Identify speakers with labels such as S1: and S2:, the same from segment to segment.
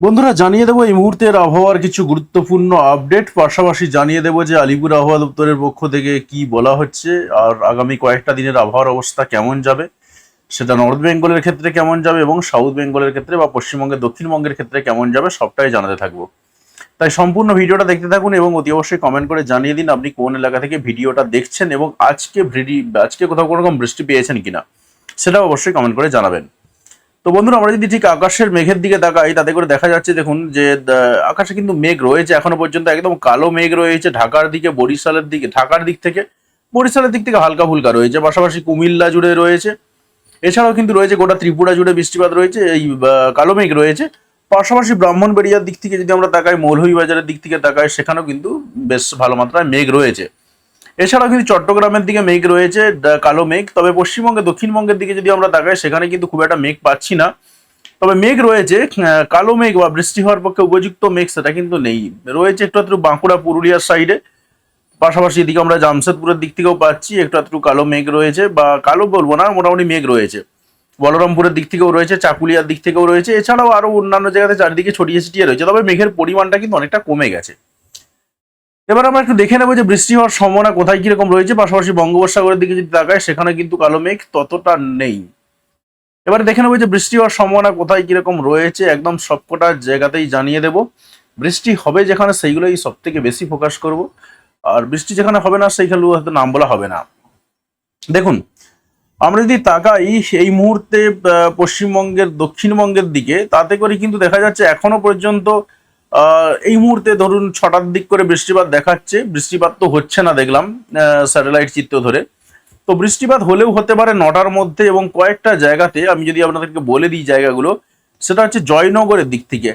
S1: বন্ধুরা, জানিয়ে দেবো এই মুহূর্তের আবহাওয়ার কিছু গুরুত্বপূর্ণ আপডেট। পাশাপাশি জানিয়ে দেবো যে আলিপুর আবহাওয়া দপ্তরের পক্ষ থেকে কি বলা হচ্ছে আর আগামী কয়েকটা দিনের আবহাওয়ার অবস্থা কেমন যাবে, সেটা নর্থ বেঙ্গলের ক্ষেত্রে কেমন যাবে এবং সাউথ বেঙ্গলের ক্ষেত্রে বা পশ্চিমবঙ্গের, দক্ষিণবঙ্গের ক্ষেত্রে কেমন যাবে, সবটাই জানাতে থাকব। তাই সম্পূর্ণ ভিডিওটা দেখতে থাকুন এবং অতি অবশ্যই কমেন্ট করে জানিয়ে দিন আপনি কোন এলাকা থেকে ভিডিওটা দেখছেন এবং আজকে ভিডি আজকে কোথাও কোনো রকম বৃষ্টি পেয়েছেন কিনা, সেটাও অবশ্যই কমেন্ট করে জানাবেন। তো বন্ধুরা, আমরা যদি ঠিক আকাশের মেঘের দিকে তাকাই, তাতে করে দেখা যাচ্ছে দেখুন যে আকাশে কিন্তু মেঘ রয়েছে এখনও পর্যন্ত, একদম কালো মেঘ রয়েছে ঢাকার দিকে, বরিশালের দিকে, ঢাকার দিক থেকে, বরিশালের দিক থেকে হালকা ফুলকা রয়েছে, পাশাপাশি কুমিল্লা জুড়ে রয়েছে, এছাড়াও কিন্তু রয়েছে গোটা ত্রিপুরা জুড়ে বৃষ্টিপাত রয়েছে, এই কালো মেঘ রয়েছে, পাশাপাশি ব্রাহ্মণবাড়িয়ার দিক থেকে যদি আমরা তাকাই, মৌলভীবাজারের দিক থেকে তাকাই, সেখানেও কিন্তু বেশ ভালো মাত্রায় মেঘ রয়েছে। এছাড়াও কিন্তু চট্টগ্রামের দিকে মেঘ রয়েছে কালো মেঘ। তবে পশ্চিমবঙ্গে, দক্ষিণবঙ্গের দিকে যদি আমরা তাকাই, সেখানে কিন্তু খুব একটা মেঘ পাচ্ছি না। তবে মেঘ রয়েছে কালো মেঘ বা বৃষ্টি হওয়ার পক্ষে উপযুক্ত মেঘ সেটা কিন্তু নেই। রয়েছে একটু একটু বাঁকুড়া, পুরুলিয়ার সাইডে পাশাপাশি এদিকে আমরা জামশেদপুরের দিক থেকেও পাচ্ছি, একটু একটু কালো মেঘ রয়েছে বা কালো বলব না, মোটামুটি মেঘ রয়েছে। বলরামপুরের দিক থেকেও রয়েছে, চাকুলিয়ার দিক থেকেও রয়েছে। এছাড়াও আরও অন্যান্য জায়গাতে চারিদিকে ছড়িয়ে ছিটিয়ে রয়েছে, তবে মেঘের পরিমাণটা কিন্তু অনেকটা কমে গেছে। এবার আমরা একটু দেখে নেব যে বৃষ্টি হওয়ার সম্ভাবনা কোথায় কীরকম রয়েছে। পাশাপাশি বঙ্গোপসাগরের দিকে যদি তাকায় সেখানে কিন্তু কালো মেঘ ততটা নেই। এবারে দেখে নেব যে বৃষ্টি হওয়ার সম্ভাবনা কোথায় কীরকম রয়েছে। একদম সবকটা জায়গাতেই জানিয়ে দেব। বৃষ্টি হবে যেখানে, সেইগুলোই সব থেকে বেশি ফোকাস করব। আর বৃষ্টি যেখানে হবে না সেইখানে হয়তো নাম বলা হবে না। দেখুন, আমরা যদি তাকাই এই মুহূর্তে পশ্চিমবঙ্গের, দক্ষিণবঙ্গের দিকে, তাতে করে কিন্তু দেখা যাচ্ছে এখনও পর্যন্ত এই মুহূর্তে ধরুন ছটার দিক করে বৃষ্টিপাত দেখাচ্ছে। বৃষ্টিপাত তো হচ্ছে না দেখলাম স্যাটেলাইট চিত্র ধরে। তো বৃষ্টিপাত হলেও হতে পারে নটার মধ্যে এবং কয়েকটা জায়গাতে, আমি যদি আপনাদেরকে বলে দিই জায়গাগুলো, সেটা হচ্ছে জয়নগরের দিক থেকে।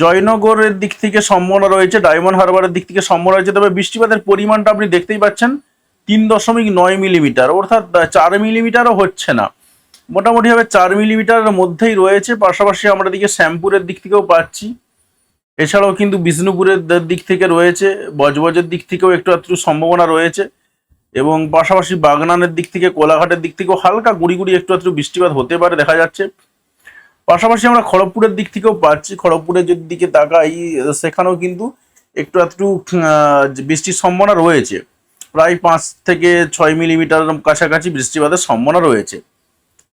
S1: জয়নগরের দিক থেকে সম্ভাবনা রয়েছে, ডায়মন্ড হারবারের দিক থেকে সম্ভাবনা রয়েছে, তবে বৃষ্টিপাতের পরিমাণটা আপনি দেখতেই পাচ্ছেন, তিন দশমিক নয় মিলিমিটার, অর্থাৎ চার মিলিমিটারও হচ্ছে না। মোটামুটিভাবে চার মিলিমিটারের মধ্যেই রয়েছে, পাশাপাশি আমরা দিকে শ্যাম্পুরের দিক থেকেও পাচ্ছি। এছাড়াও কিন্তু বিষ্ণুপুরের দিক থেকে রয়েছে, বজবজের দিক থেকেও একটু একটু সম্ভাবনা রয়েছে এবং পাশাপাশি বাগনানের দিক থেকে, কোলাঘাটের দিক থেকেও হালকা গুড়ি গুড়ি একটু একটু বৃষ্টিপাত হতে পারে, দেখা যাচ্ছে। পাশাপাশি আমরা খড়গপুরের দিক থেকেও পাচ্ছি, খড়গপুরের যদি দিকে তাকাই, সেখানেও কিন্তু একটু একটু বৃষ্টির সম্ভাবনা রয়েছে। প্রায় পাঁচ থেকে ছয় মিলিমিটার কাছাকাছি বৃষ্টিপাতের সম্ভাবনা রয়েছে।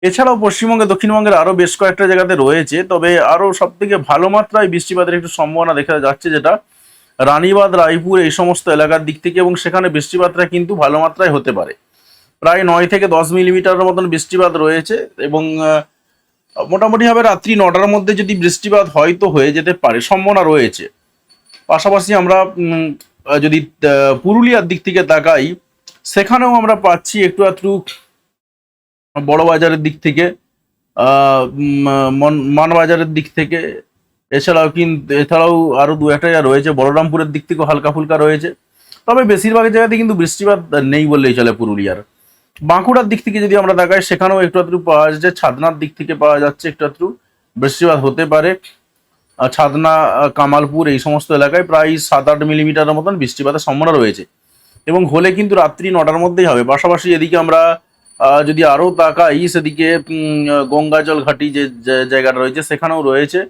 S1: এছাড়াও পশ্চিমবঙ্গে, দক্ষিণবঙ্গের আরও বেশ কয়েকটা জায়গাতে রয়েছে, তবে আরও সব থেকে ভালো মাত্রায় বৃষ্টিপাতের একটু সম্ভাবনা দেখা যাচ্ছে যেটা রানীবাদ রায়পুর এই সমস্ত এলাকার দিক থেকে এবং সেখানে বৃষ্টিপাতটা কিন্তু ভালো মাত্রায় হতে পারে। প্রায় নয় থেকে দশ মিলিমিটারের মতন বৃষ্টিপাত রয়েছে এবং মোটামুটিভাবে রাত্রি নটার মধ্যে যদি বৃষ্টিপাত হয়তো হয়ে যেতে পারে, সম্ভাবনা রয়েছে। পাশাপাশি আমরা যদি পুরুলিয়ার দিক থেকে তাকাই, সেখানেও আমরা পাচ্ছি একটু একটু বড় বাজারের দিক থেকে মন- মানবাজারের দিক থেকে, এছাড়াও কিন্তু, এছাড়াও আরও দু একটা জায়গা রয়েছে, বলরামপুরের দিক থেকেও হালকা ফুলকা রয়েছে। তবে বেশিরভাগ জায়গাতে কিন্তু বৃষ্টিপাত নেই বললেই চলে পুরুলিয়ার। বাঁকুড়ার দিক থেকে যদি আমরা দেখাই, সেখানেও একটু আধটু পাওয়া যাচ্ছে, ছাদনার দিক থেকে পাওয়া যাচ্ছে একটু আধটু বৃষ্টিপাত হতে পারে। ছাদনা কামালপুর এই সমস্ত এলাকায় প্রায় সাত আট মিলিমিটারের মতন বৃষ্টিপাতের সম্ভাবনা রয়েছে। এবং হলে কিন্তু রাত্রি নটার মধ্যেই হবে। পাশাপাশি এদিকে আমরা যদি আরও তাকাই সেদিকে গঙ্গাজল ঘাটি যে জায়গাটা রয়েছে সেখানেও রয়েছে।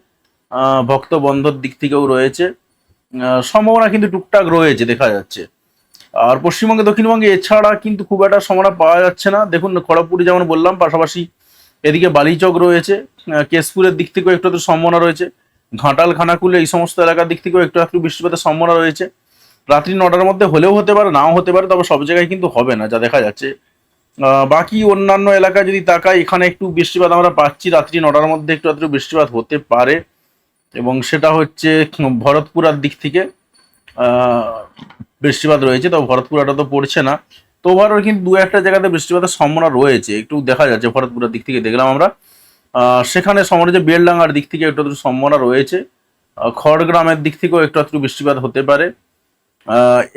S1: আহ, ভক্তবন্ধর দিক থেকেও রয়েছে। সম্ভাবনা কিন্তু টুকটাক রয়েছে দেখা যাচ্ছে। আর পশ্চিমবঙ্গে দক্ষিণবঙ্গে এছাড়া কিন্তু খুব একটা সম্ভাবনা পাওয়া যাচ্ছে না। দেখুন খড়গপুরে যেমন বললাম পাশাপাশি এদিকে বালিচক রয়েছে। কেশপুরের দিক থেকেও একটু একটু সম্ভাবনা রয়েছে। ঘাটাল খানাকুলে এই সমস্ত এলাকার দিক থেকেও একটু একটু বৃষ্টিপাতের সম্ভাবনা রয়েছে। রাত্রি নটার মধ্যে হলেও হতে পারে নাও হতে পারে তবে সব জায়গায় কিন্তু হবে না যা দেখা যাচ্ছে। বাকি অন্যান্য এলাকা যদি তাকাই, এখানে একটু বৃষ্টিপাত আমরা পাচ্ছি। রাত্রি নটার মধ্যে একটু একটু বৃষ্টিপাত হতে পারে। এবং সেটা হচ্ছে ভরতপুরার দিক থেকে বৃষ্টিপাত রয়েছে। তো ভরতপুরাটা তো পড়ছে না। তো ওভারঅল কিন্তু দু একটা জায়গাতে বৃষ্টিপাতের সম্ভাবনা রয়েছে। একটু দেখা যাচ্ছে ভরতপুরের দিক থেকে, দেখলাম আমরা। সেখানে সম্ভাবনা যে বেলডাঙ্গার দিক থেকে একটু একটু সম্ভাবনা রয়েছে। খড়গ্রামের দিক থেকেও একটু একটু বৃষ্টিপাত হতে পারে।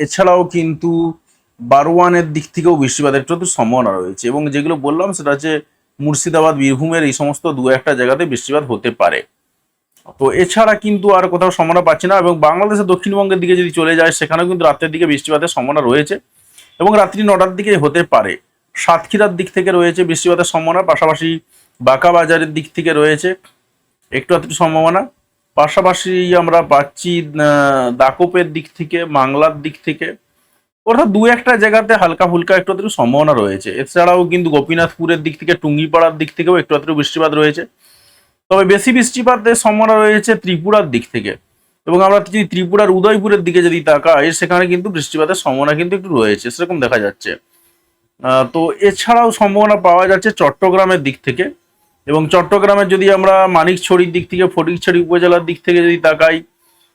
S1: এছাড়াও কিন্তু বারোয়ানের দিক থেকেও বৃষ্টিপাতের একটু সম্ভাবনা রয়েছে এবং যেগুলো বললাম সেটা হচ্ছে মুর্শিদাবাদ, বীরভূমের এই সমস্ত দু একটা জায়গাতে বৃষ্টিপাত হতে পারে। তো এছাড়া কিন্তু আর কোথাও সম্ভাবনা পাচ্ছি না এবং বাংলাদেশের দক্ষিণবঙ্গের দিকে যদি চলে যায় সেখানেও কিন্তু রাত্রের দিকে বৃষ্টিপাতের সম্ভাবনা রয়েছে এবং রাত্রি নটার দিকে হতে পারে। সাতক্ষীরার দিক থেকে রয়েছে বৃষ্টিপাতের সম্ভাবনা, পাশাপাশি বাঁকা বাজারের দিক থেকে রয়েছে একটু একটু সম্ভাবনা। পাশাপাশি আমরা পাচ্ছি দাকোপের দিক থেকে বাংলার দিক থেকে অর্থাৎ দু একটা জায়গাতে হালকা ফুলকা একটু আধটু সম্ভাবনা রয়েছে। এছাড়াও কিন্তু গোপীনাথপুরের দিক থেকে, টুঙ্গিপাড়ার দিক থেকেও একটু আধটু বৃষ্টিপাত রয়েছে। তবে বেশি বৃষ্টিপাতের সম্ভাবনা রয়েছে ত্রিপুরার দিক থেকে। এবং আমরা যদি ত্রিপুরার উদয়পুরের দিকে যদি তাকাই, সেখানে কিন্তু বৃষ্টিপাতের সম্ভাবনা কিন্তু একটু রয়েছে, সেরকম দেখা যাচ্ছে। তো এছাড়াও সম্ভাবনা পাওয়া যাচ্ছে চট্টগ্রামের দিক থেকে। এবং চট্টগ্রামের যদি আমরা মানিকছড়ির দিক থেকে, ফটিকছড়ি উপজেলার দিক থেকে যদি তাকাই,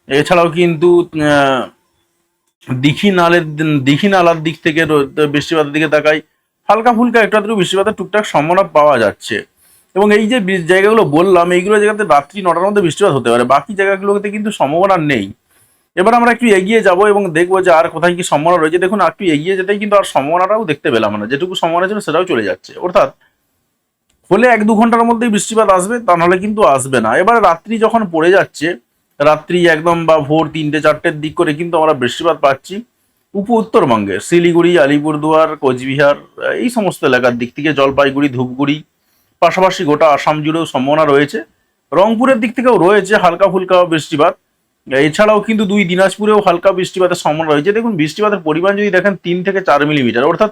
S1: এছাড়াও কিন্তু দীঘি নালের দীঘি নালার দিক থেকে বৃষ্টিপাতের দিকে তাকাই, হালকা ফুলকা একটু আধটু বৃষ্টিপাতের টুকটাক সম্ভাবনা পাওয়া যাচ্ছে। এবং এই যে জায়গাগুলো বললাম, এইগুলো জায়গাতে রাত্রি নটার মধ্যে বৃষ্টিপাত হতে পারে। বাকি জায়গাগুলোতে কিন্তু সম্ভাবনা নেই। এবার আমরা একটু এগিয়ে যাব এবং দেখব যে আর কোথায় কি সম্ভাবনা রয়েছে। দেখুন, আর একটু এগিয়ে যেতেই কিন্তু আর সম্ভাবনাটাও দেখতে পেলাম না যেটুকু সম্ভাবনা ছিল সেটাও চলে যাচ্ছে। অর্থাৎ হলে এক দু ঘণ্টার মধ্যেই বৃষ্টিপাত আসবে, তা নাহলে কিন্তু আসবে না। এবার রাত্রি যখন পড়ে যাচ্ছে রাত্রি একদম বা ভোর তিনটে, চারটের দিক করে কিন্তু আমরা বৃষ্টিপাত পাচ্ছি। উপ উত্তরবঙ্গে, শিলিগুড়ি, আলিপুরদুয়ার, কোচবিহার এই সমস্ত এলাকার দিক থেকে জলপাইগুড়ি, ধূপগুড়ি, পাশাপাশি গোটা আসাম জুড়েও সম্ভাবনা রয়েছে। রংপুরের দিক থেকেও রয়েছে হালকা ফুলকা বৃষ্টিপাত। এছাড়াও কিন্তু দুই দিনাজপুরেও হালকা বৃষ্টিপাতের সম্ভাবনা রয়েছে। দেখুন, বৃষ্টিপাতের পরিমাণ যদি দেখেন, তিন থেকে চার মিলিমিটার। অর্থাৎ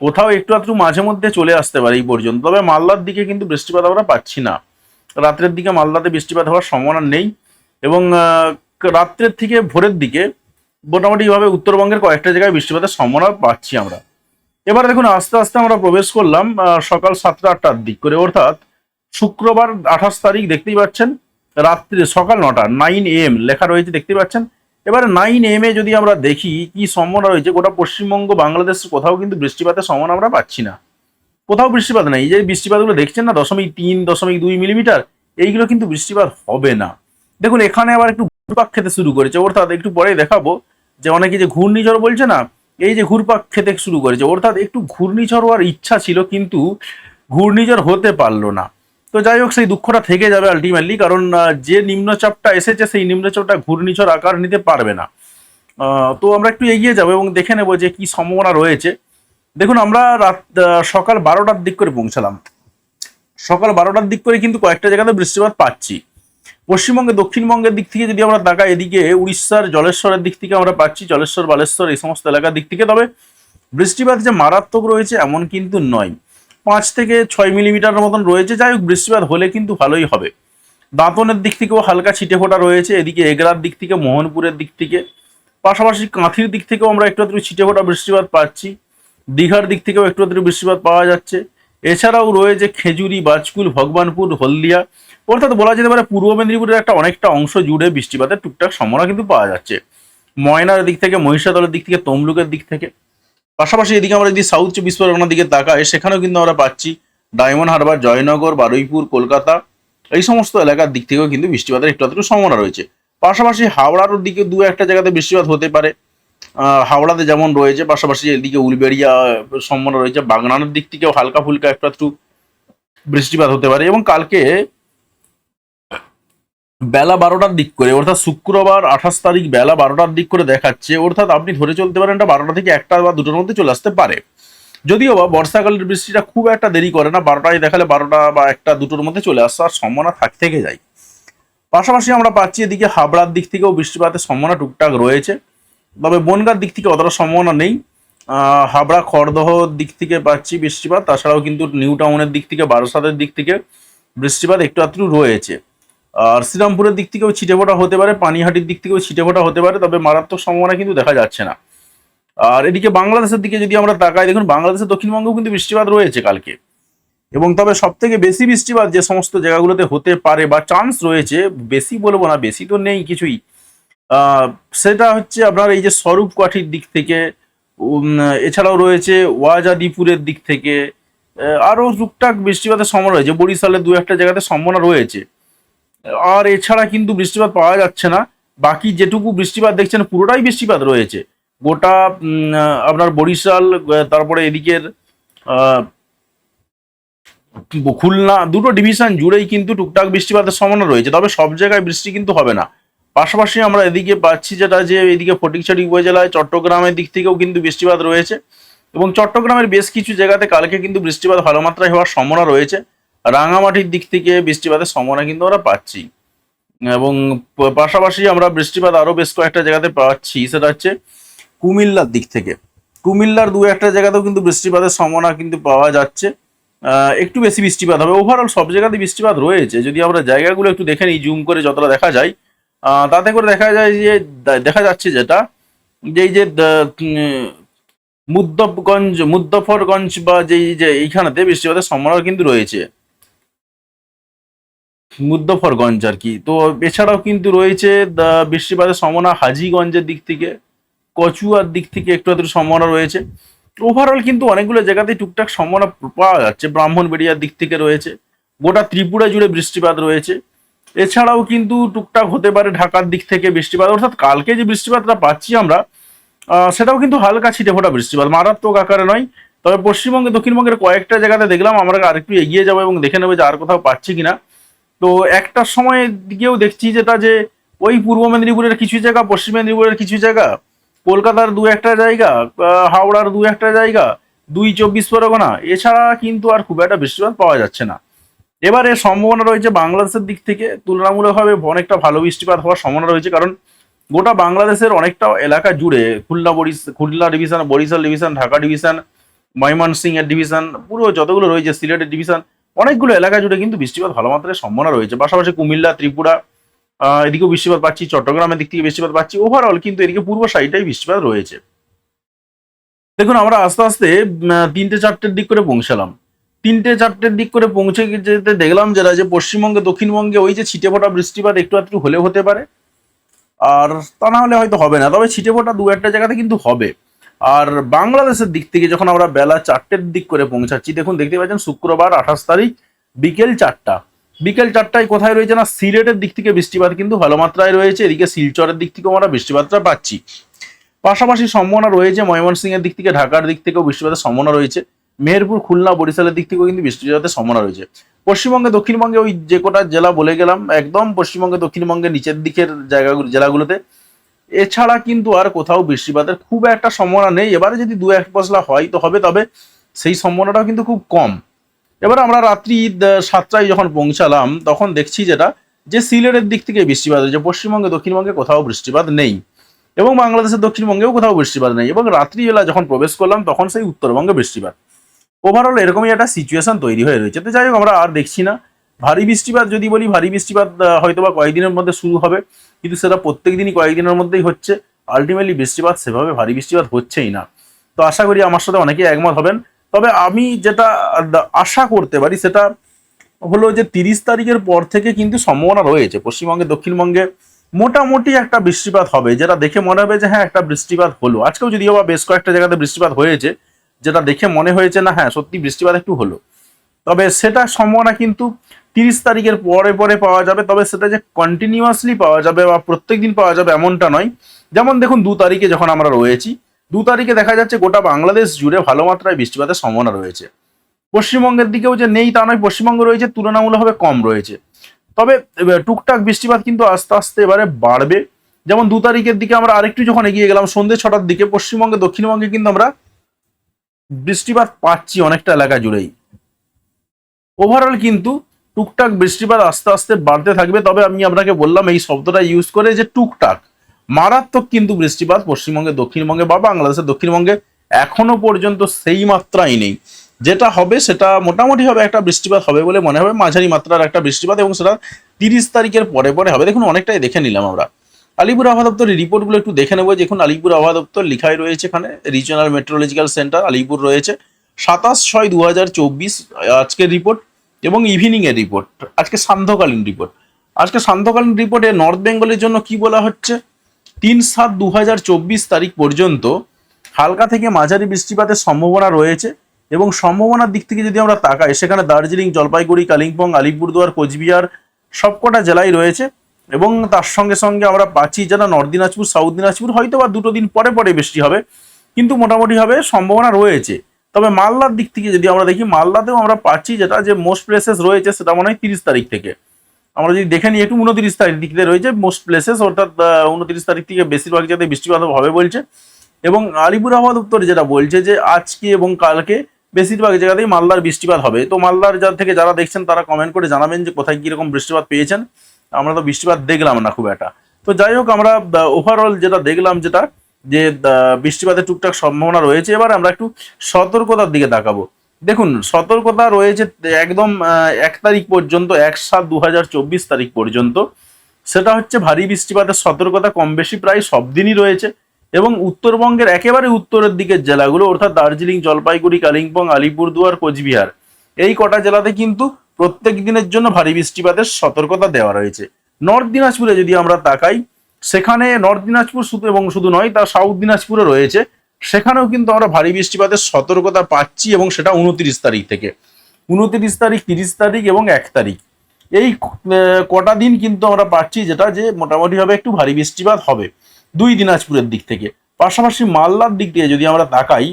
S1: কোথাও একটু আধটু মাঝে মধ্যে চলে আসতে পারে এই পর্যন্ত। তবে মালদার দিকে কিন্তু বৃষ্টিপাত আমরা পাচ্ছি না। রাত্রের দিকে মালদাতে বৃষ্টিপাত হওয়ার সম্ভাবনা নেই। এবং রাত্রের থেকে ভোরের দিকে মোটামুটি মোটামুটিভাবে উত্তরবঙ্গের কয়েকটা জায়গায় বৃষ্টিপাতের সম্ভাবনা পাচ্ছি আমরা। এবার দেখুন, আস্তে আস্তে আমরা প্রবেশ করলাম সকাল সাতটা আটটার দিক করে। অর্থাৎ শুক্রবার আঠাশ তারিখ দেখতেই পাচ্ছেন, রাত্রি সকাল নটা নাইন এম লেখা রয়েছে, দেখতেই পাচ্ছেন। এবারে নাইন এম এ যদি আমরা দেখি, কি সম্ভাবনা রয়েছে, গোটা পশ্চিমবঙ্গ, বাংলাদেশ কোথাও কিন্তু বৃষ্টিপাতের সম্ভাবনা আমরা পাচ্ছি না। কোথাও বৃষ্টিপাত নেই যে বৃষ্টিপাতগুলো দেখছেন না, দশমিক তিন, দশমিক দুই মিলিমিটার, এইগুলো কিন্তু বৃষ্টিপাত হবে না। দেখুন, এখানে আবার একটু ঘুরপাক খেতে শুরু করেছে। অর্থাৎ একটু পরে দেখাবো যে অনেকে যে ঘূর্ণিঝড় বলছে না, এই যে ঘুরপাক খেতে শুরু করেছে অর্থাৎ একটু ঘূর্ণিঝড় হওয়ার ইচ্ছা ছিল, কিন্তু ঘূর্ণিঝড় হতে পারল না। তো যাই হোক, সেই দুঃখটা থেকে যাবে আলটিমেটলি কারণ যে নিম্নচাপটা এসেছে, সেই নিম্নচাপটা ঘূর্ণিঝড় আকার নিতে পারবে না। তো আমরা একটু এগিয়ে যাব এবং দেখে নেব যে কি সম্ভাবনা রয়েছে। দেখুন, আমরা রাত সকাল বারোটার দিক করে পৌঁছালাম। সকাল বারোটার দিক করে কিন্তু কয়েকটা জায়গাতে বৃষ্টিপাত পাচ্ছি। পশ্চিমবঙ্গে, দক্ষিণবঙ্গের দিক থেকে যদি আমরা তাকাই, এদিকে উড়িষ্যার জলেশ্বরের দিক থেকে আমরা পাচ্ছি, জলেশ্বর, বালেশ্বর, এই সমস্ত এলাকার দিক থেকে। তবে বৃষ্টিপাত যে মারাত্মক রয়েছে, এমন কিন্তু নয়। পাঁচ থেকে ছয় মিলিমিটার মতন রয়েছে। যাই হোক, বৃষ্টিপাত হলে কিন্তু ভালোই হবে। দাঁতনের দিক থেকেও হালকা ছিটে ফোটা রয়েছে। এদিকে এগরার দিক থেকে, মোহনপুরের দিক থেকে, পাশাপাশি কাঁথির দিক থেকেও আমরা একটু আধটু ছিটে ফোটা বৃষ্টিপাত পাচ্ছি। দীঘার দিক থেকেও একটু আধটু বৃষ্টিপাত পাওয়া যাচ্ছে। এছাড়াও রয়েছে খেজুরি, বাজকুল, ভগবানপুর, হলদিয়া। অর্থাৎ বলা যেতে পারে পূর্ব মেদিনীপুরের একটা অনেকটা অংশ জুড়ে বৃষ্টিপাতের টুকটাক সম্ভাবনা কিন্তু পাওয়া যাচ্ছে। ময়নার দিক থেকে, মহিষাদলের দিক থেকে, তমলুকের দিক থেকে। পাশাপাশি এদিকে আমরা যদি সাউথ চব্বিশ পরগনার দিকে তাকাই, সেখানেও কিন্তু আমরা পাচ্ছি ডায়মন্ড হারবার জয়নগর, বারুইপুর, কলকাতা, এই সমস্ত এলাকার দিক থেকেও কিন্তু বৃষ্টিপাতের একটু আধটু সম্ভাবনা রয়েছে। পাশাপাশি হাওড়ার দিকে দু একটা জায়গাতে বৃষ্টিপাত হতে পারে। হাওড়াতে যেমন রয়েছে, পাশাপাশি এদিকে উলবেড়িয়া সম্ভাবনা রয়েছে। বাগনানের দিক থেকেও হালকা ফুলকা একটু আধটু বৃষ্টিপাত হতে পারে এবং কালকে বেলা বারোটার দিক করে, অর্থাৎ শুক্রবার আঠাশ তারিখ বেলা বারোটার দিক করে দেখাচ্ছে, অর্থাৎ আপনি ধরে চলতে পারেন এটা বারোটা থেকে একটা বা দুটোর মধ্যে চলে আসতে পারে। যদিও বা বর্ষাকালের বৃষ্টিটা খুব একটা দেরি করে না, বারোটায় দেখালে বারোটা বা একটা দুটোর মধ্যে চলে আসার সম্ভাবনা থাক থেকে যায়। পাশাপাশি আমরা পাচ্ছি এদিকে হাবড়ার দিক থেকেও বৃষ্টিপাতের সম্ভাবনা টুকটাক রয়েছে, তবে বনগার দিক থেকে অতটা সম্ভাবনা নেই। হাবড়া, খড়দহ দিক থেকে পাচ্ছি বৃষ্টিপাত, তাছাড়াও কিন্তু নিউ টাউনের দিক থেকে বারাসাতের দিক থেকে বৃষ্টিপাত একটু আধটু রয়েছে। আর শ্রীরামপুরের দিক থেকেও ছিটেফোঁটা হতে পারে, পানিহাটির দিক থেকেও ছিটেফোঁটা হতে পারে, তবে মারাত্মক সম্ভাবনা কিন্তু দেখা যাচ্ছে না। আর এদিকে বাংলাদেশের দিকে যদি আমরা তাকাই, দেখুন বাংলাদেশের দক্ষিণবঙ্গেও কিন্তু বৃষ্টিপাত রয়েছে কালকে। এবং তবে সব থেকে বেশি বৃষ্টিপাত যে সমস্ত জায়গাগুলোতে হতে পারে বা চান্স রয়েছে, বেশি বলব না, বেশি তো নেই কিছুই সেটা হচ্ছে আপনার এই যে স্বরূপ কাঠির দিক থেকে এছাড়াও রয়েছে ওয়াজাদিপুরের দিক থেকে আরও টুকটাক বৃষ্টিপাতের সম্ভাবনা রয়েছে। বরিশালের দু একটা জায়গাতে সম্ভাবনা রয়েছে। আর এছাড়া কিন্তু বৃষ্টিপাত পাওয়া যাচ্ছে না। বাকি যেটুকু বৃষ্টিপাত দেখছেন, পুরোটাই বৃষ্টিপাত রয়েছে। গোটা আপনার বরিশাল তারপরে এদিকের খুলনা, দুটো ডিভিশন জুড়েই কিন্তু টুকটাক বৃষ্টিপাতের সম্ভাবনা রয়েছে। তবে সব জায়গায় বৃষ্টি কিন্তু হবে না। পাশাপাশি আমরা এদিকে পাচ্ছি যেটা যে এদিকে ফটিকছড়ি উপজেলায়, চট্টগ্রামের দিক থেকেও কিন্তু বৃষ্টিপাত রয়েছে। এবং চট্টগ্রামের বেশ কিছু জায়গাতে কালকে কিন্তু বৃষ্টিপাত ভালো মাত্রায় হওয়ার সম্ভাবনা রয়েছে। রাঙামাটির দিক থেকে বৃষ্টিপাতের সম্ভাবনা কিন্তু আমরা পাচ্ছি। এবং পাশাপাশি আমরা বৃষ্টিপাত আরও বেশ কয়েকটা জায়গাতে পাচ্ছি। সেটা হচ্ছে কুমিল্লার দিক থেকে। কুমিল্লার দু একটা জায়গাতেও কিন্তু বৃষ্টিপাতের সম্ভাবনা কিন্তু পাওয়া যাচ্ছে। একটু বেশি বৃষ্টিপাত হবে। ওভারঅল সব জায়গাতে বৃষ্টিপাত রয়েছে। যদি আমরা জায়গাগুলো একটু দেখে নিই জুম করে যতটা দেখা যায় তাতে করে দেখা যায় যে দেখা যাচ্ছে যেটা যেই যে মুদ্দফগঞ্জ মুদ্দফরগঞ্জ বা যেই যে এইখানেতে বৃষ্টিপাতের সম্ভাবনা কিন্তু রয়েছে। মুদ্দফরগঞ্জ আর কি। তো এছাড়াও কিন্তু রয়েছে বৃষ্টিপাতের সম্ভাবনা হাজিগঞ্জের দিক থেকে, কচুয়ার দিক থেকে একটু একটু সম্ভাবনা রয়েছে। ওভারঅল কিন্তু অনেকগুলো জায়গাতেই টুকটাক সম্ভাবনা পাওয়া যাচ্ছে, ব্রাহ্মণবেড়িয়ার দিক থেকে রয়েছে, গোটা ত্রিপুরা জুড়ে বৃষ্টিপাত রয়েছে। এছাড়াও কিন্তু টুকটাক হতে পারে ঢাকার দিক থেকে বৃষ্টিপাত, অর্থাৎ কালকে যে বৃষ্টিপাতটা পাচ্ছি আমরা সেটাও কিন্তু হালকা ছিটে ফোটা বৃষ্টিপাত, মারাত্মক আকারে নয়। তবে পশ্চিমবঙ্গে, দক্ষিণবঙ্গের কয়েকটা জায়গাতে দেখলাম, আমরা আরেকটু এগিয়ে যাব এবং দেখে নেব যে আর কোথাও পাচ্ছি কিনা। তো একটা সময়ের দিকেও দেখছি যেটা যে ওই পূর্ব মেদিনীপুরের কিছু জায়গা, পশ্চিম মেদিনীপুরের কিছু জায়গা, কলকাতার দু একটা জায়গা হাওড়ার দু একটা জায়গা, দুই চব্বিশ পরগনা, এছাড়া কিন্তু আর খুব একটা বৃষ্টিপাত পাওয়া যাচ্ছে না। এবারে সম্ভাবনা রয়েছে বাংলাদেশের দিক থেকে তুলনামূলকভাবে অনেকটা ভালো বৃষ্টিপাত হওয়ার সম্ভাবনা রয়েছে, কারণ গোটা বাংলাদেশের অনেকটা এলাকা জুড়ে Khulna Boris, Khulna division, Barishal division, Dhaka division Mymensingh এর ডিভিশন, পুরো যতগুলো রয়েছে সিলেটের ডিভিশন অনেকগুলো এলাকা জুড়ে কিন্তু বৃষ্টিপাত ভালো মাত্রায় সম্ভাবনা রয়েছে। পাশাপাশি কুমিল্লা, ত্রিপুরা এদিকেও বৃষ্টিপাত পাচ্ছি চট্টগ্রামের দিক থেকে বৃষ্টিপাত পাচ্ছি। ওভারঅল কিন্তু এদিকে পূর্ব সাইডটাই বৃষ্টিপাত রয়েছে। দেখুন, আমরা আস্তে আস্তে তিনটে চারটের দিক করে পৌঁছালাম। তিনটে চারটের দিক করে পৌঁছে যেতে দেখলাম যেটা যে পশ্চিমবঙ্গে, দক্ষিণবঙ্গে ওই যে ছিটে ফোটা বৃষ্টিপাত একটু একটু হলেও হতে পারে। আর তা না হলে হয়তো হবে না। তবে ছিটে ফোটা দু একটা জায়গাতে কিন্তু হবে। আর বাংলাদেশের দিক থেকে যখন আমরা বেলা চারটের দিক করে পৌঁছাচ্ছি, দেখুন, দেখতে পাচ্ছেন শুক্রবার আঠাশ তারিখ, বিকেল চারটা। বিকেল চারটায় কোথায় রয়েছে না? সিলেটের দিক থেকে বৃষ্টিপাত কিন্তু ভালো মাত্রায় রয়েছে। এদিকে শিলচরের দিক থেকেও আমরা বৃষ্টিপাতটা পাচ্ছি। পাশাপাশি সম্ভাবনা রয়েছে, ময়মনসিংহের দিক থেকে, ঢাকার দিক থেকেও বৃষ্টিপাতের সম্ভাবনা রয়েছে। মেহেরপুর, খুলনা, বরিশালের দিক থেকেও কিন্তু বৃষ্টিপাতের সম্ভাবনা রয়েছে। পশ্চিমবঙ্গে, দক্ষিণবঙ্গে ওই যে কটা জেলা বলে গেলাম, একদম পশ্চিমবঙ্গে, দক্ষিণবঙ্গের নিচের দিকের জায়গাগুলো, জেলাগুলোতে এছাড়া কিন্তু আর কোথাও বৃষ্টিপাতের খুব একটা সম্ভাবনা নেই। এবারে যদি দু এক পশলা হয় তো হবে, তবে সেই সম্ভাবনাটাও কিন্তু খুব কম। এবার আমরা রাত্রি সাতটায় যখন পৌঁছালাম, তখন দেখছি যেটা, যে সিলেটের দিক থেকে বৃষ্টিপাত হয়েছে, পশ্চিমবঙ্গে, দক্ষিণবঙ্গে কোথাও বৃষ্টিপাত নেই এবং বাংলাদেশের দক্ষিণবঙ্গেও কোথাও বৃষ্টিপাত নেই। এবং রাত্রিবেলা যখন প্রবেশ করলাম, তখন সেই উত্তরবঙ্গে বৃষ্টিপাত। ওভারঅল এরকমই একটা সিচুয়েশন তৈরি হয়ে রয়েছে। তো যাই হোক, আমরা আর দেখছি না। ভারী বৃষ্টিপাত, যদি বলি ভারী বৃষ্টিপাত হয়তো বা কয়েকদিনের মধ্যে শুরু হবে, কিন্তু সেটা প্রত্যেক দিনই কয়েকদিনের মধ্যেই হচ্ছে। আলটিমেটলি বৃষ্টিপাত সেভাবে ভারী বৃষ্টিপাত হচ্ছেই না। তো আশা করি আমার সাথে অনেকেই একমত হবেন। তবে আমি যেটা আশা করতে পারি, সেটা হলো যে তিরিশ তারিখের পর থেকে কিন্তু সম্ভাবনা রয়েছে। পশ্চিমবঙ্গে, দক্ষিণবঙ্গে মোটামুটি একটা বৃষ্টিপাত হবে, যেটা দেখে মনে হবে যে হ্যাঁ একটা বৃষ্টিপাত হলো। আজকেও যদিও বা বেশ কয়েকটা জায়গাতে বৃষ্টিপাত হয়েছে, যেটা দেখে মনে হয়েছে না হ্যাঁ সত্যি বৃষ্টিপাত একটু হলো। তবে সেটা সম্ভাবনা কিন্তু তিরিশ তারিখের পরে পরে পাওয়া যাবে, তবে সেটা যে কন্টিনিউয়াসলি পাওয়া যাবে বা প্রত্যেক দিন পাওয়া যাবে এমনটা নয়। যেমন দেখুন, দু তারিখে যখন আমরা রয়েছি, দু তারিখে দেখা যাচ্ছে গোটা বাংলাদেশ জুড়ে ভালো মাত্রায় বৃষ্টিপাতের সম্ভাবনা রয়েছে। পশ্চিমবঙ্গের দিকেও যে নেই তা নয়, পশ্চিমবঙ্গ রয়েছে, তুলনামূলকভাবে কম রয়েছে। তবে টুকটাক বৃষ্টিপাত কিন্তু আস্তে আস্তে এবারে বাড়বে। যেমন দু তারিখের দিকে আমরা আরেকটু যখন এগিয়ে গেলাম, সন্ধ্যে ছটার দিকে, পশ্চিমবঙ্গে, দক্ষিণবঙ্গে কিন্তু আমরা বৃষ্টিপাত পাচ্ছি অনেকটা এলাকা জুড়েই। ওভারঅল কিন্তু টুকটাক বৃষ্টিপাত আস্তে আস্তে বাড়তে থাকবে। তবে আমি আপনাকে বললাম, এই শব্দটা ইউজ করে যে টুকটাক, মারাত্মক কিন্তু বৃষ্টিপাত পশ্চিমবঙ্গে, দক্ষিণবঙ্গে বা বাংলাদেশের দক্ষিণবঙ্গে এখনও পর্যন্ত সেই মাত্রাই নেই। যেটা হবে সেটা মোটামুটি হবে একটা বৃষ্টিপাত হবে বলে মনে হবে, মাঝারি মাত্রার একটা বৃষ্টিপাত এবং সেটা তিরিশ তারিখের পরে পরে হবে। দেখুন, অনেকটাই দেখে নিলাম আমরা। আলিপুর আবহাওয়া দপ্তরের রিপোর্টগুলো একটু দেখে নেব। দেখুন আলিপুর আবহাওয়া দপ্তর লিখাই রয়েছে এখানে রিজিওনাল মেট্রোলজিক্যাল সেন্টার আলিপুর রয়েছে। সাতাশ ছয় দু হাজার চব্বিশ, আজকের রিপোর্ট এবং ইভিনিং এর রিপোর্ট আজকে সান্ধ্যকালীন রিপোর্ট আজকে সান্ধ্যকালীন রিপোর্টে নর্থ বেঙ্গলের জন্য কি বলা হচ্ছে? তিন সাত দু হাজার চব্বিশ তারিখ পর্যন্ত হালকা থেকে মাঝারি বৃষ্টিপাতের সম্ভাবনা রয়েছে এবং সম্ভাবনার দিক থেকে যদি আমরা তাকাই, সেখানে দার্জিলিং, জলপাইগুড়ি, কালিম্পং, আলিপুরদুয়ার, কোচবিহার সবকটা জেলায় রয়েছে এবং তার সঙ্গে সঙ্গে আমরা পাচ্ছি যারা নর্থ দিনাজপুর সাউথ দিনাজপুর হয়তো বা দুটো দিন পরে পরে বৃষ্টি হবে, কিন্তু মোটামুটিভাবে সম্ভাবনা রয়েছে। তবে মালদার দিক থেকে যদি আমরা দেখি, মালদাতেও আমরা পাচ্ছি যেটা যে মোস্ট প্লেসেস রয়েছে সেটা মনে হয় তিরিশ তারিখ থেকে। আমরা যদি দেখে নিই, একটু উনত্রিশ তারিখ দিক থেকে রয়েছে মোস্ট প্লেসেস অর্থাৎ উনত্রিশ তারিখ থেকে বেশিরভাগ যাতে বৃষ্টিপাত হবে বলছে। এবং আলিপুর আবহাওয়া দপ্তর যেটা বলছে যে, আজকে এবং কালকে বেশিরভাগ জায়গাতেই মালদার বৃষ্টিপাত হবে। তো মালদার যা থেকে যারা দেখছেন, তারা কমেন্ট করে জানাবেন যে কোথায় কীরকম বৃষ্টিপাত পেয়েছেন। আমরা তো বৃষ্টিপাত দেখলাম না খুব একটা। তো যাই হোক, আমরা ওভারঅল যেটা দেখলাম যেটা যে বৃষ্টিপাতের টুকটাক সম্ভাবনা রয়েছে, এবার আমরা একটু সতর্কতার দিকে তাকাবো। দেখুন, সতর্কতা রয়েছে একদম এক তারিখ পর্যন্ত, এক সাত দু তারিখ পর্যন্ত। সেটা হচ্ছে ভারী বৃষ্টিপাতের সতর্কতা কম বেশি প্রায় সব দিনই রয়েছে এবং উত্তরবঙ্গের একেবারে উত্তরের দিকের জেলাগুলো, অর্থাৎ দার্জিলিং, জলপাইগুড়ি, কালিম্পং, আলিপুরদুয়ার, কোচবিহার, এই কটা জেলাতে কিন্তু প্রত্যেক দিনের জন্য ভারী বৃষ্টিপাতের সতর্কতা দেওয়া রয়েছে। নর্থ দিনাজপুরে যদি আমরা তাকাই সেখানে নর্থ দিনাজপুর শুধু এবং শুধু নয় তার সাউথ দিনাজপুরে রয়েছে। সেখানেও কিন্তু আমরা ভারী বৃষ্টিপাতের সতর্কতা পাচ্ছি এবং সেটা উনত্রিশ তারিখ থেকে। উনত্রিশ তারিখ, তিরিশ তারিখ এবং এক তারিখ। এই কটা দিন কিন্তু আমরা পাচ্ছি যেটা যে মোটামুটিভাবে একটু ভারী বৃষ্টিপাত হবে দুই দিনাজপুরের দিক থেকে। পাশাপাশি মালদার দিক দিয়ে যদি আমরা তাকাই,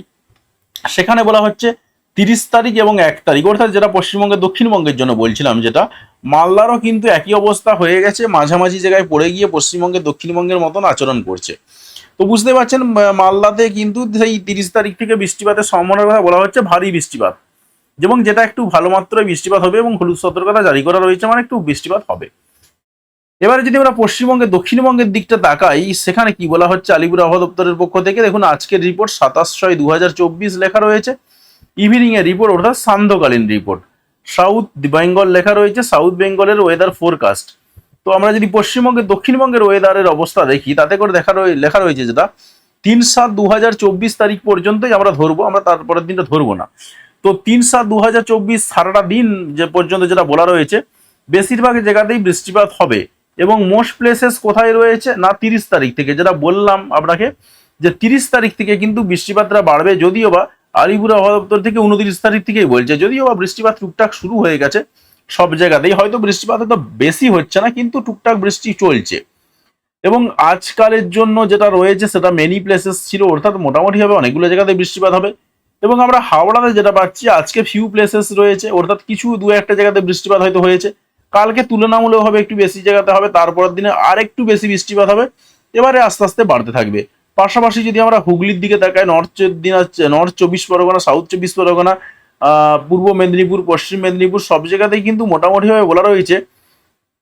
S1: সেখানে বলা হচ্ছে তিরিশ তারিখ এবং এক তারিখ। অর্থাৎ যেটা পশ্চিমবঙ্গের, দক্ষিণবঙ্গের জন্য বলছিলাম যেটা, মালদারও কিন্তু একই অবস্থা হয়ে গেছে, মাঝামাঝি জায়গায় পড়ে গিয়ে পশ্চিমবঙ্গের দক্ষিণবঙ্গের মতন আচরণ করছে। তো বুঝতে পারছেন মালদাতে কিন্তু সেই তিরিশ তারিখ থেকে বৃষ্টিপাতের সম্ভাবনার কথা বলা হচ্ছে, ভারী বৃষ্টিপাত। এবং যেটা একটু ভালো মাত্রায় বৃষ্টিপাত হবে এবং হলুদ সতর্কতা জারি করা রয়েছে মানে একটু বৃষ্টিপাত হবে। এবারে যদি আমরা পশ্চিমবঙ্গের দক্ষিণবঙ্গের দিকটা তাকাই, সেখানে কি বলা হচ্ছে আলিপুর আবহাওয়া দপ্তরের পক্ষ থেকে? দেখুন, আজকের রিপোর্ট সাতাশ ছয় দু লেখা রয়েছে। ইভিনিং এর রিপোর্ট অর্থাৎ সান্ধ্যকালীন রিপোর্ট সাউথ বেঙ্গল লেখা রয়েছে সাউথ বেঙ্গলের ওয়েদার ফোরকাস্ট তো আমরা যদি পশ্চিমবঙ্গের, দক্ষিণবঙ্গের ওয়েদারের অবস্থা দেখি, তাতে করে দেখা রয়ে, লেখা রয়েছে যেটা, তিন সাত দু তারিখ পর্যন্তই আমরা ধরবো, আমরা তারপরের দিনটা ধরবো না। তো তিন সাত দু হাজার চব্বিশ সারাটা দিন যে পর্যন্ত যেটা বলা রয়েছে, বেশিরভাগ জায়গাতেই বৃষ্টিপাত হবে। এবং মোস্ট প্লেসেস কোথায় রয়েছে, না তিরিশ তারিখ থেকে, যেটা বললাম আপনাকে, যে তিরিশ তারিখ থেকে কিন্তু বৃষ্টিপাতটা বাড়বে, যদিও বা আলিপুর আবহাওয়া দপ্তর থেকে উনত্রিশ তারিখ থেকেই বলছে, যদিও বা বৃষ্টিপাত টুকটাক শুরু হয়ে গেছে সব জায়গাতেই, হয়তো বৃষ্টিপাত তো বেশি হচ্ছে না, কিন্তু টুকটাক বৃষ্টি চলছে। এবং আজকালের জন্য যেটা রয়েছে সেটা মেনি প্লেসেস ছিল, অর্থাৎ মোটামুটিভাবে অনেকগুলো জায়গাতে বৃষ্টিপাত হবে। এবং আমরা হাওড়াতে যেটা পাচ্ছি, আজকে ফিউ প্লেসেস রয়েছে, অর্থাৎ কিছু দু একটা জায়গাতে বৃষ্টিপাত হয়তো হয়েছে। কালকে তুলনামূলকভাবে একটু বেশি জায়গাতে হবে, তারপরের দিনে আর একটু বেশি বৃষ্টিপাত হবে। এবারে আস্তে আস্তে বাড়তে থাকবে। পাশাপাশি যদি আমরা হুগলির দিকে তাকাই নর্থ দিনাজ নর্থ চব্বিশ পরগনা সাউথ চব্বিশ পরগনা পূর্ব মেদিনীপুর, পশ্চিম মেদিনীপুর সব জায়গাতেই কিন্তু মোটামুটিভাবে বলা রয়েছে।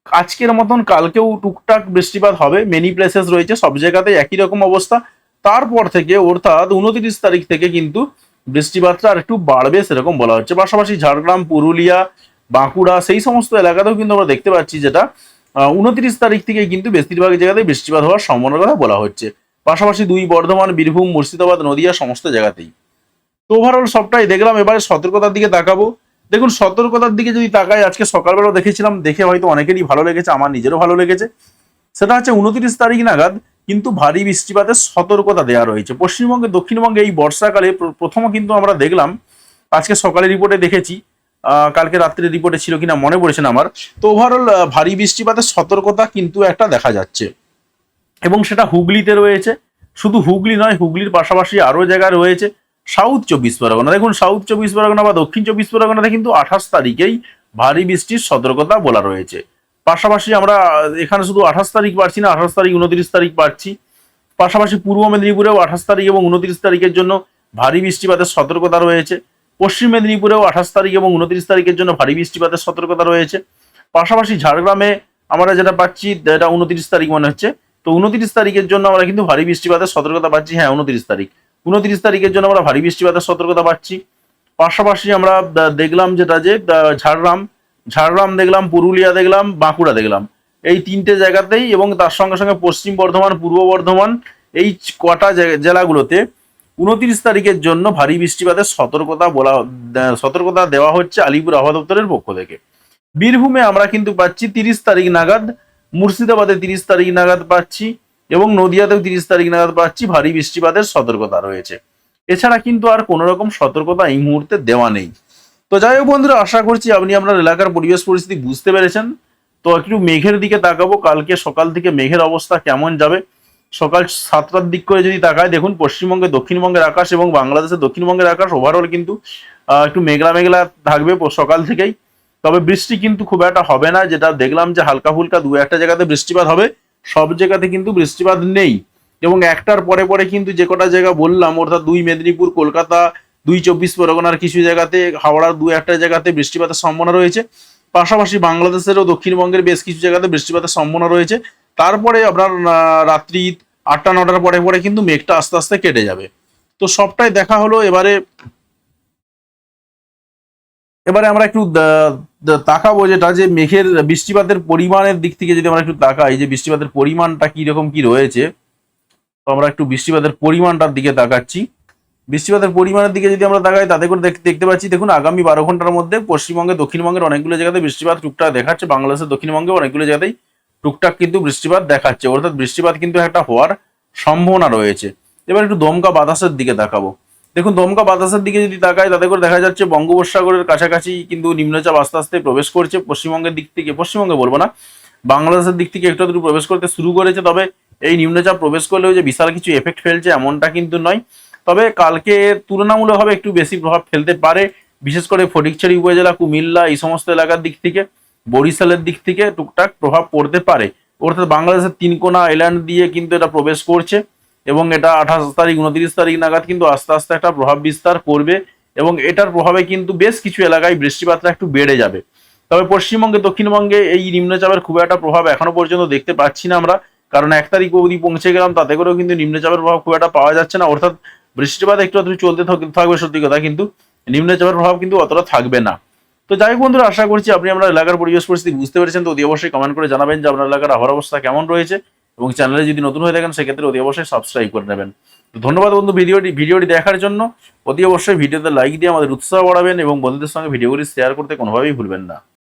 S1: আজকের মতন কালকেও টুকটাক বৃষ্টিপাত হবে মেনি প্লেসেস রয়েছে, সব জায়গাতেই একই রকম অবস্থা। তারপর থেকে অর্থাৎ উনত্রিশ তারিখ থেকে কিন্তু বৃষ্টিপাতটা আর একটু বাড়বে সেরকম বলা হচ্ছে। পাশাপাশি ঝাড়গ্রাম, পুরুলিয়া, বাঁকুড়া সেই সমস্ত এলাকাতেও কিন্তু আমরা দেখতে পাচ্ছি যেটা উনত্রিশ তারিখ থেকে কিন্তু বেশিরভাগ জায়গাতে বৃষ্টিপাত হওয়ার সম্ভাবনার কথা বলা হচ্ছে। পাশাপাশি দুই বর্ধমান, বীরভূম, মুর্শিদাবাদ, নদিয়া সমস্ত জায়গাতেই। তো ওভারঅল সবটাই দেখলাম, এবারে সতর্কতার দিকে তাকাবো। দেখুন, সতর্কতার দিকে যদি তাকাই, আজকে সকালবেলা দেখেছিলাম, দেখে হয়তো অনেকেরই ভালো লেগেছে, আমার নিজেরও ভালো লেগেছে। সেটা হচ্ছে উনত্রিশ তারিখ নাগাদ কিন্তু ভারী বৃষ্টিপাতের সতর্কতা দেওয়া রয়েছে। পশ্চিমবঙ্গে, দক্ষিণবঙ্গে এই বর্ষাকালে প্র- প্রথম কিন্তু আমরা দেখলাম, আজকে সকালে রিপোর্টে দেখেছি কালকে রাত্রে রিপোর্টে ছিল কিনা মনে পড়েছে না আমার। তো ওভারঅল ভারী বৃষ্টিপাতের সতর্কতা কিন্তু একটা দেখা যাচ্ছে। এবং সেটা হুগলিতে রয়েছে। শুধু হুগলি নয়, হুগলির পাশাপাশি আরও জায়গায় রয়েছে সাউথ চব্বিশ পরগনা। দেখুন, সাউথ চব্বিশ পরগনা বা দক্ষিণ চব্বিশ পরগনাতে কিন্তু আঠাশ তারিখেই ভারী বৃষ্টির সতর্কতা বলা রয়েছে। পাশাপাশি আমরা এখানে শুধু আঠাশ তারিখ পাচ্ছি না, আঠাশ তারিখ, উনত্রিশ তারিখ পাচ্ছি পাশাপাশি পূর্ব মেদিনীপুরেও আঠাশ তারিখ এবং উনত্রিশ তারিখের জন্য ভারী বৃষ্টিপাতের সতর্কতা রয়েছে। পশ্চিম মেদিনীপুরেও আঠাশ তারিখ এবং উনত্রিশ তারিখের জন্য ভারী বৃষ্টিপাতের সতর্কতা রয়েছে। পাশাপাশি ঝাড়গ্রামে আমরা যেটা পাচ্ছি এটা উনত্রিশ তারিখ মনে হচ্ছে তো উনত্রিশ তারিখের জন্য আমরা কিন্তু ভারী বৃষ্টিপাতের সতর্কতা পাচ্ছি। হ্যাঁ উনত্রিশ তারিখ। উনত্রিশ তারিখের জন্য আমরা ভারী বৃষ্টিপাতের সতর্কতা পাচ্ছি। পাশাপাশি আমরা দেখলাম যেটা যে ঝাড়গ্রাম ঝাড়গ্রাম দেখলাম, পুরুলিয়া দেখলাম, বাঁকুড়া দেখলাম। এই তিনটে জায়গাতেই এবং তার সঙ্গে সঙ্গে পশ্চিম বর্ধমান, পূর্ব বর্ধমান, এই কটা জেলাগুলোতে উনত্রিশ তারিখের জন্য ভারী বৃষ্টিপাতের সতর্কতা বলা সতর্কতা দেওয়া হচ্ছে আলিপুর আবহাওয়া দপ্তরের পক্ষ থেকে। বীরভূমে আমরা কিন্তু পাচ্ছি তিরিশ তারিখ নাগাদ মুর্শিদাবাদে তিরিশ তারিখ নাগাদ পাচ্ছি এবং নদিয়াতেও তিরিশ তারিখ নাগাদ পাচ্ছি ভারী বৃষ্টিপাতের সতর্কতা রয়েছে। এছাড়া কিন্তু আর কোনো রকম সতর্কতা এই মুহূর্তে দেওয়া নেই। তো যাই হোক বন্ধুরা, আশা করছি আপনি আপনার এলাকার পরিবেশ পরিস্থিতি বুঝতে পেরেছেন। তো একটু মেঘের দিকে তাকাবো, কালকে সকাল থেকে মেঘের অবস্থা কেমন যাবে? সকাল সাতটার দিক করে যদি তাকায়, দেখুন পশ্চিমবঙ্গে, দক্ষিণবঙ্গের আকাশ এবং বাংলাদেশের দক্ষিণবঙ্গের আকাশ ওভারঅল কিন্তু একটু মেঘলা মেঘলা থাকবে সকাল থেকেই। তবে বৃষ্টি কিন্তু খুব একটা হবে না, যেটা দেখলাম যে হালকা ফুলকা দু একটা জায়গাতে বৃষ্টিপাত হবে, সব জায়গাতে কিন্তু বৃষ্টিপাত নেই। এবং একটার পরে পরে কিন্তু যে কটা জায়গা বললাম, অর্থাৎ দুই মেদিনীপুর, কলকাতা, দুই চব্বিশ পরগনার কিছু জায়গাতে, হাওড়ার দু একটা জায়গাতে বৃষ্টিপাতের সম্ভাবনা রয়েছে। পাশাপাশি বাংলাদেশেরও দক্ষিণবঙ্গের বেশ কিছু জায়গাতে বৃষ্টিপাতের সম্ভাবনা রয়েছে। তারপরে আপনার রাত্রি আটটা, নটার পরে পরে কিন্তু মেঘটা আস্তে আস্তে কেটে যাবে। তো সবটাই দেখা হলো, এবারে এবারে আমরা একটু তাকাবো যেটা যে মেঘের বৃষ্টিপাতের পরিমাণের দিক থেকে যদি আমরা একটু তাকাই, যে বৃষ্টিপাতের পরিমাণটা কি রকম কি রয়েছে, তো আমরা একটু বৃষ্টিপাতের পরিমাণটার দিকে তাকাচ্ছি। বৃষ্টিপাতের পরিমাণের দিকে যদি আমরা তাকাই, তাতে করে দেখতে পাচ্ছি, দেখুন আগামী বারো ঘণ্টার মধ্যে পশ্চিমবঙ্গে, দক্ষিণবঙ্গের অনেকগুলো জায়গাতে বৃষ্টিপাত টুকটাক দেখাচ্ছে, বাংলাদেশের দক্ষিণবঙ্গে অনেকগুলো জায়গাতেই টুকটাক কিন্তু বৃষ্টিপাত দেখাচ্ছে। অর্থাৎ বৃষ্টিপাত কিন্তু একটা হওয়ার সম্ভাবনা রয়েছে। এবার একটু দমকা বাতাসের দিকে তাকাবো। দেখুন দমকা বাতাসের দিকে যদি তাকায় তাতে করে দেখা যাচ্ছে বঙ্গোপসাগরের কাছাকাছি কিন্তু নিম্নচাপ আস্তে আস্তে প্রবেশ করছে পশ্চিমবঙ্গের দিক থেকে। পশ্চিমবঙ্গে বলব না, বাংলাদেশের দিক থেকে একটু একটু প্রবেশ করতে শুরু করেছে, তবে এই নিম্নচাপ প্রবেশ করলেও যে বিশাল কিছু এফেক্ট ফেলছে এমনটা কিন্তু নয়। তবে কালকে তুলনামূলকভাবে একটু বেশি প্রভাব ফেলতে পারে, বিশেষ করে ফটিকছড়ি উপজেলা, কুমিল্লা, এই সমস্ত এলাকার দিক থেকে। বরিশালের দিক থেকে টুকটাক প্রভাব পড়তে পারে। অর্থাৎ বাংলাদেশের তিনকোনা আইল্যান্ড দিয়ে কিন্তু এটা প্রবেশ করছে। এবং এটা আঠাশ তারিখ, উনত্রিশ তারিখ নাগাদ কিন্তু আস্তে আস্তে একটা প্রভাব বিস্তার করবে এবং এটার প্রভাবে কিন্তু বেশ কিছু এলাকায় বৃষ্টিপাতটা একটু বেড়ে যাবে। তবে পশ্চিমবঙ্গে, দক্ষিণবঙ্গে এই নিম্নচাপের খুব একটা প্রভাব এখনও পর্যন্ত দেখতে পাচ্ছি না আমরা। কারণ এক তারিখ অবধি পৌঁছে গেলাম, তাতে করেও কিন্তু নিম্নচাপের প্রভাব খুব একটা পাওয়া যাচ্ছে না। অর্থাৎ বৃষ্টিপাত একটু একটু চলতে থাক- থাকবে সত্যি কথা, কিন্তু নিম্নচাপের প্রভাব কিন্তু অতটা থাকবে না। তো যাই হোক বন্ধুরা, আশা করছি আপনি আমরা এলাকার পরিবেশ পরিস্থিতি বুঝতে পেরেছেন। তো অতি অবশ্যই কমেন্ট করে জানাবেন যে আপনার এলাকার আবহাওয়ার অবস্থা কেমন রয়েছে। এবং চ্যানেলে যদি নতুন হয়ে থাকেন, সেক্ষেত্রে অতি অবশ্যই সাবস্ক্রাইব করে নেবেন। তো ধন্যবাদ বন্ধু ভিডিওটি ভিডিওটি দেখার জন্য। অতি অবশ্যই ভিডিওতে লাইক দিয়ে আমাদের উৎসাহ বাড়াবেন এবং বন্ধুদের সঙ্গে ভিডিওগুলি শেয়ার করতে কোনোভাবেই ভুলবেন না।